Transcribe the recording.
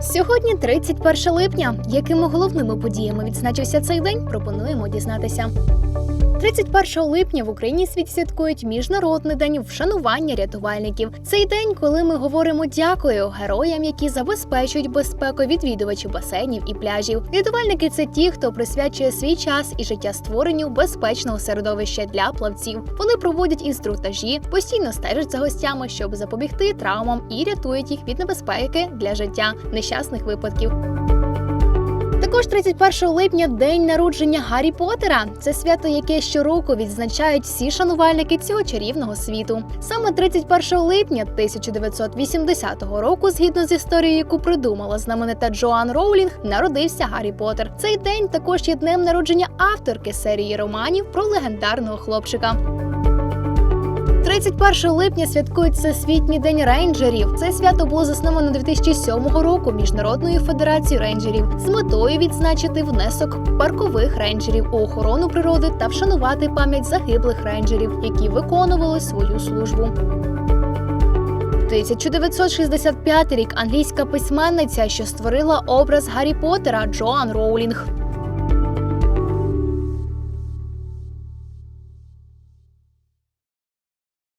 Сьогодні 31 липня. Якими головними подіями відзначився цей день, пропонуємо дізнатися. 31 липня в Україні світ святкують міжнародний день вшанування рятувальників. Цей день, коли ми говоримо дякую героям, які забезпечують безпеку відвідувачів басейнів і пляжів. Рятувальники це ті, хто присвячує свій час і життя створенню безпечного середовища для плавців. Вони проводять інструктажі, постійно стежать за гостями, щоб запобігти травмам і рятують їх від небезпеки для життя нещасних випадків. Також 31 липня день народження Гаррі Поттера. Це свято, яке щороку відзначають всі шанувальники цього чарівного світу. Саме 31 липня 1980 року, згідно з історією, яку придумала знаменита Джоан Роулінг, народився Гаррі Поттер. Цей день також є днем народження авторки серії романів про легендарного хлопчика. 31 липня святкують Всесвітній день рейнджерів. Це свято було засновано 2007 року Міжнародною федерацією рейнджерів з метою відзначити внесок паркових рейнджерів у охорону природи та вшанувати пам'ять загиблих рейнджерів, які виконували свою службу. 1965 рік англійська письменниця, що створила образ Гаррі Поттера Джоан Роулінг.